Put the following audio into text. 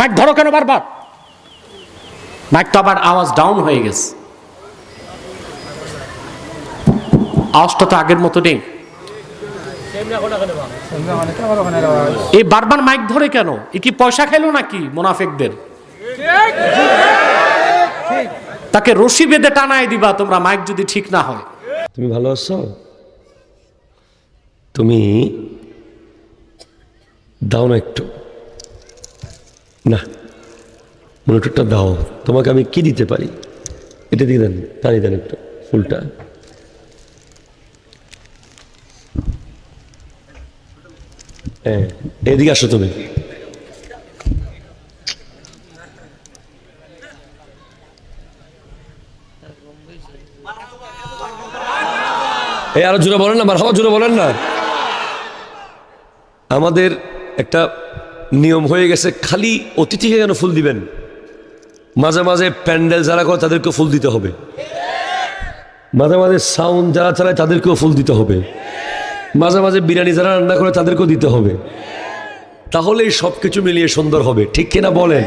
Mic ধরো কেন বারবার? মাইক তো আবার আওয়াজ ডাউন হয়ে গেছে। আওয়াজটা তো আগের মতো নেই। এই বারবার মাইক ধরে কেন? এ কি পয়সা খেলো নাকি মোনাফেকদের? তাকে রশি বেঁধে টানায় দিবা তোমরা মাইক যদি ঠিক না হয়। তুমি ভালো আছো? তুমি দাও না একটু। না, মনিটরটা দাও, তোমাকে আমি কি দিতে পারি? এটা দিয়ে দেন তাড়ি দেন একটু, ফুলটা। হ্যাঁ এদিকে আসো তুমি। এই আরও জোরে বলেন না, মারহাবা জোরে বলেন না। আমাদের একটা নিয়ম হয়ে গেছে, খালি অতিথিকে কেন ফুল দিবেন। মাঝে মাঝে প্যান্ডেল যারা করে তাদেরকে ফুল দিতে হবে। মাঝে মাঝে সাউন্ড যারা চালায় তাদেরকেও ফুল দিতে হবে। মাঝে মাঝে বিরিয়ানি যারা রান্না করে তাদেরকেও দিতে হবে। তাহলেই সব কিছু মিলিয়ে সুন্দর হবে। ঠিক কিনা বলেন?